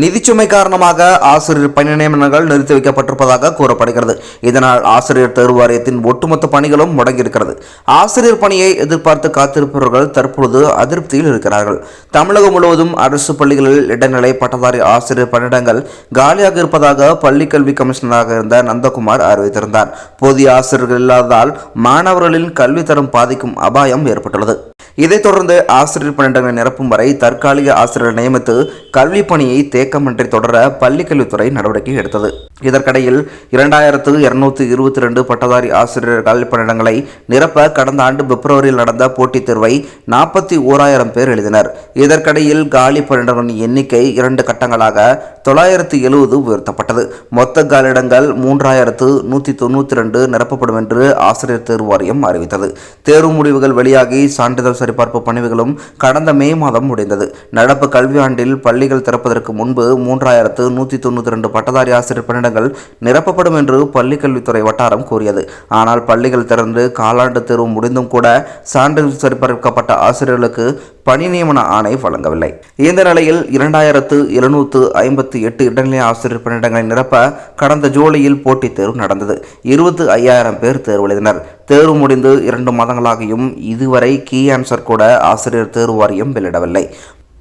நிதிச்சுமை காரணமாக ஆசிரியர் பணி நியமனங்கள் நிறுத்தி வைக்கப்பட்டிருப்பதாக கூறப்படுகிறது. இதனால் ஆசிரியர் தேர்வு வாரியத்தின் ஒட்டுமொத்த பணிகளும் முடங்கியிருக்கிறது. ஆசிரியர் பணியை எதிர்பார்த்து காத்திருப்பவர்கள் தற்பொழுது அதிருப்தியில் இருக்கிறார்கள். தமிழகம் முழுவதும் அரசு பள்ளிகளில் இடைநிலை பட்டதாரி ஆசிரியர் பணியிடங்கள் காலியாக இருப்பதாக பள்ளி கல்வி கமிஷனராக இருந்த நந்தகுமார் அறிவித்திருந்தார். போதிய ஆசிரியர்கள் இல்லாததால் மாணவர்களின் கல்வி பாதிக்கும் அபாயம் ஏற்பட்டுள்ளது. இதைத் தொடர்ந்து ஆசிரியர் பணியிடங்களை நிரப்பும் வரை தற்காலிக ஆசிரியர் நியமித்து கல்வி பணியை தேக்கமின்றி தொடர பள்ளிக்கல்வித்துறை நடவடிக்கை எடுத்தது. இதற்கிடையில் இரண்டாயிரத்து இருநூத்தி இருபத்தி ரெண்டு பட்டதாரி ஆசிரியர் கல்வி பணியிடங்களை நிரப்ப கடந்த ஆண்டு பிப்ரவரியில் நடந்த போட்டித் தேர்வை நாற்பத்தி ஓராயிரம் பேர் எழுதினர். இதற்கிடையில் காலி பணியிடங்களின் எண்ணிக்கை இரண்டு கட்டங்களாக தொள்ளாயிரத்து எழுபது உயர்த்தப்பட்டது. மொத்த காலிடங்கள் மூன்றாயிரத்து நூற்றி தொண்ணூற்றி ரெண்டு நிரப்பப்படும் என்று ஆசிரியர் தேர்வு வாரியம் அறிவித்தது. தேர்வு முடிவுகள் வெளியாகி சான்றிதழ் சரிபார்ப்பு பணிவுகளும் கடந்த மே மாதம் முடிந்தது. நடப்பு கல்வியாண்டில் பள்ளிகள் திறப்பதற்கு முன்பு மூன்றாயிரத்து நூற்றி தொண்ணூற்றி ரெண்டு பட்டதாரி ஆசிரியர் பணியிடங்கள் நிரப்பப்படும் என்று பள்ளிக்கல்வித்துறை வட்டாரம் கூறியது. ஆனால் பள்ளிகள் திறந்து காலாண்டு தேர்வு முடிந்தும் கூட சான்றிதழ் சரிபார்க்கப்பட்ட ஆசிரியர்களுக்கு பணி நியமன ஆணை வழங்கவில்லை. இந்த நிலையில் இரண்டாயிரத்து எழுநூற்று ஐம்பத்தி எட்டு இடைநிலை ஆசிரியர் பணியிடங்களை நிரப்ப கடந்த ஜூலையில் போட்டித் தேர்வு நடந்தது. இருபத்து ஐயாயிரம் பேர் தேர்வு எழுதினர். தேர்வு முடிந்து இரண்டு மாதங்களாகியும் இதுவரை கீ ஆன்சர் கூட ஆசிரியர் தேர்வு வாரியம் வெளியிடவில்லை.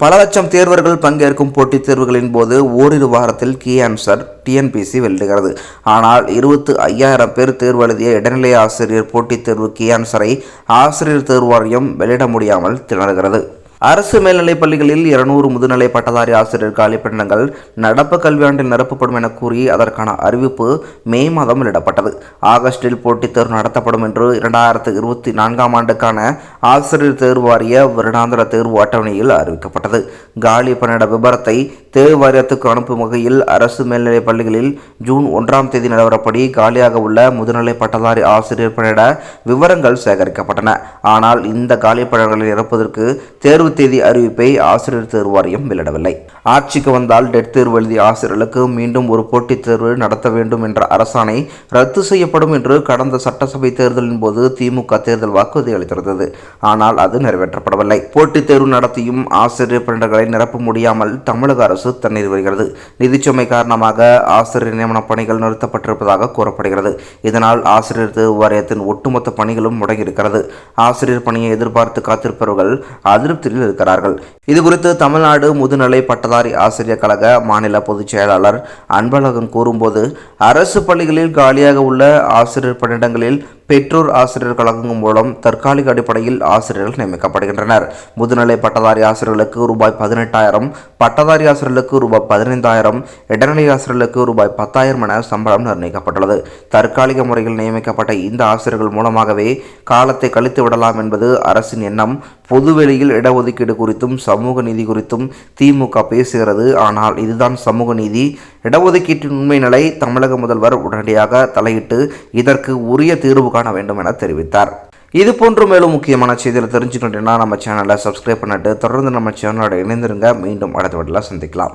பல லட்சம் தேர்வர்கள் பங்கேற்கும் போட்டித் தேர்வுகளின் போது ஓரிரு வாரத்தில் கீ ஆன்சர் டிஎன்பிசி வெளியிடுகிறது ஆனால் இருபத்து ஐயாயிரம் பேர் தேர்வு எழுதிய இடைநிலை ஆசிரியர் போட்டித் தேர்வு கீ ஆன்சரை ஆசிரியர் தேர்வு வாரியம் வெளியிட முடியாமல் திணறுகிறது. அரசு மேல்நிலைப் பள்ளிகளில் இருநூறு முதுநிலை பட்டதாரி ஆசிரியர் காலிப்பணியிடங்கள் நடப்பு கல்வியாண்டில் நிரப்பப்படும் என கூறி அதற்கான அறிவிப்பு மே மாதம் வெளியிடப்பட்டது. ஆகஸ்டில் போட்டித் தேர்வு நடத்தப்படும் என்று இரண்டாயிரத்து இருபத்தி நான்காம் ஆண்டுக்கான ஆசிரியர் தேர்வு வாரிய வருடாந்திர தேர்வு அட்டவணையில் அறிவிக்கப்பட்டது. காலி பணியிட விபரத்தை தேர்வு வாரியத்துக்கு அனுப்பும் வகையில் அரசு மேல்நிலைப் பள்ளிகளில் ஜூன் ஒன்றாம் தேதி நிலவரப்படி காலியாக உள்ள முதுநிலை பட்டதாரி ஆசிரியர் பணியிட விவரங்கள் சேகரிக்கப்பட்டன. ஆனால் இந்த காலி பணியிடங்களை நிரப்புவதற்கு தேர்வு தேதி அறிவிப்பை ஆசிரியர் தேர்வு வாரியம் வெளியிடவில்லை. ஆட்சிக்கு வந்தால் டெட் தேர்வு எழுதிய ஆசிரியர்களுக்கு மீண்டும் ஒரு போட்டித் தேர்வு நடத்த வேண்டும் என்ற அரசாணை ரத்து செய்யப்படும் என்று கடந்த சட்டசபை தேர்தலின் போது திமுக தேர்தல் வாக்குறுதி அளித்திருந்தது. ஆனால் அது நிறைவேற்றப்படவில்லை. போட்டித் தேர்வு நடத்தியும் ஆசிரியர் பணியிடங்களை நிரப்ப முடியாமல் தமிழக அரசு தண்ணீர் வருகிறது. நிதிச்சுமை காரணமாக ஆசிரியர் நியமன பணிகள் நிறுத்தப்பட்டிருப்பதாக கூறப்படுகிறது. இதனால் ஆசிரியர் வாரியத்தின் ஒட்டுமொத்த பணிகளும் முடங்கியிருக்கிறது. ஆசிரியர் பணியை எதிர்பார்த்து காத்திருப்பவர்கள் அதிருப்தியில் இருக்கிறார்கள். இது குறித்து தமிழ்நாடு முதுநிலை பட்டதாரி ஆசிரியர் கழக மாநில பொதுச் செயலாளர் அன்பழகன் கூறும்போது அரசு பள்ளிகளில் காலியாக உள்ள ஆசிரியர் பணியிடங்களில் பெற்றோர் ஆசிரியர் கழகம் மூலம் தற்காலிக அடிப்படையில் ஆசிரியர்கள் நியமிக்கப்படுகின்றனர். முதுநிலை பட்டதாரி ஆசிரியர்களுக்கு ரூபாய் பதினெட்டாயிரம் பட்டதாரி ஆசிரியர்களுக்கு ரூபாய் பதினைந்தாயிரம் இடைநிலை ஆசிரியர்களுக்கு ரூபாய் பத்தாயிரம் என சம்பளம் நிர்ணயிக்கப்பட்டுள்ளது. தற்காலிக முறையில் நியமிக்கப்பட்ட இந்த ஆசிரியர்கள் மூலமாகவே காலத்தை கழித்து விடலாம் என்பது அரசின் எண்ணம். பொதுவெளியில் இடஒதுக்கீடு குறித்தும் சமூக நீதி குறித்தும் திமுக பேசுகிறது. ஆனால் இதுதான் சமூக நீதி. இடஒதுக்கீட்டின் உண்மை நிலை தமிழக முதல்வர் உடனடியாக தலையிட்டு இதற்கு உரிய தீர்வு காண வேண்டும் என தெரிவித்தார். இது போன்ற மேலும் முக்கியமான செய்தியில் தெரிஞ்சுக்கிட்டீங்கன்னா நம்ம சேனலை சப்ஸ்கிரைப் பண்ணிட்டு தொடர்ந்து நம்ம சேனலோட இணைந்திருங்க. மீண்டும் அடுத்த வீட்டில் சந்திக்கலாம்.